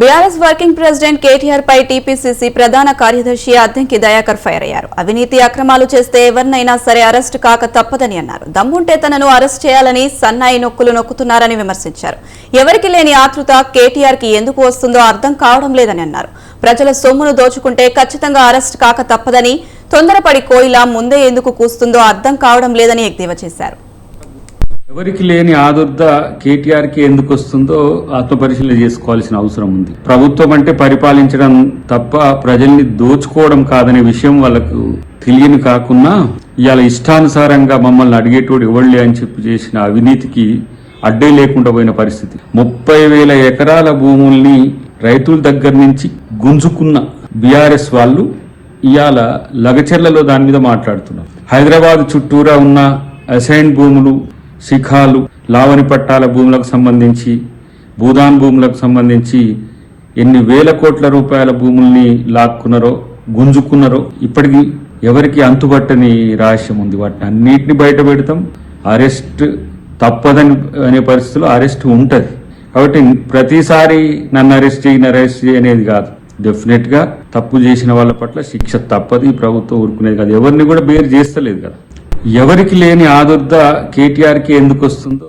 BRS working president KTR పై TPCC ప్రధాన కార్యదర్శి అద్దంకి దయాకర్ ఫైర్ అయ్యారు. అవినీతి అక్రమాలు చేస్తే ఎవరినైనా సరే అరెస్ట్ కాక తప్పదని అన్నారు. దమ్ముంటే తనను అరెస్ట్ చేయాలని సన్నాయి నొక్కులు నొక్కుతున్నారని విమర్శించారు. ఎవరికి లేని ఆతృత కేటీఆర్కి ఎందుకు వస్తుందో అర్థం కావడం లేదని అన్నారు. ప్రజల సొమ్మును దోచుకుంటే ఖచ్చితంగా అరెస్ట్ కాక తప్పదని తొందరపడి కోయిలా ముందే ఎందుకు కూస్తుందో అర్థం కావడం లేదని ఎద్దేవా చేశారు. ఎవరికి లేని ఆదుర్ద కేటీఆర్కి ఎందుకు వస్తుందో ఆత్మపరిశీలన చేసుకోవాల్సిన అవసరం ఉంది. ప్రభుత్వం అంటే పరిపాలించడం తప్ప ప్రజల్ని దోచుకోవడం కాదనే విషయం వాళ్ళకు తెలియని కాకుండా ఇవాళ ఇష్టానుసారంగా మమ్మల్ని అడిగేటోడు ఎవళ్ళే అని చెప్పి చేసిన అవినీతికి అడ్డే లేకుండా పోయిన పరిస్థితి. ముప్పై వేల ఎకరాల భూముల్ని రైతుల దగ్గర నుంచి గుంజుకున్న బీఆర్ఎస్ వాళ్ళు ఇవాళ లగచెర్లలో దాని మీద మాట్లాడుతున్నారు. హైదరాబాద్ చుట్టూరా ఉన్న అసైన్ భూములు శిఖాలు లావణి పట్టాల భూములకు సంబంధించి భూదాన్ భూములకు సంబంధించి ఎన్ని వేల కోట్ల రూపాయల భూముల్ని లాక్కున్నారో గుంజుకున్నారో ఇప్పటికీ ఎవరికి అంతుబట్టని రహస్యం ఉంది. వాటిని అన్నిటిని బయట పెడతాం. అరెస్ట్ తప్పదని అనే పరిస్థితిలో అరెస్ట్ ఉంటుంది. కాబట్టి ప్రతిసారి నన్ను అరెస్ట్ చేయని అరెస్ట్ చేయి అనేది కాదు. డెఫినెట్గా తప్పు చేసిన వాళ్ళ పట్ల శిక్ష తప్పదు. ఈ ప్రభుత్వం ఊరుకునేది కాదు. ఎవరిని కూడా బేర్ చేస్తలేదు కదా. ఎవరికి లేని ఆదుర్ద కేటీఆర్కి ఎందుకు వస్తుందో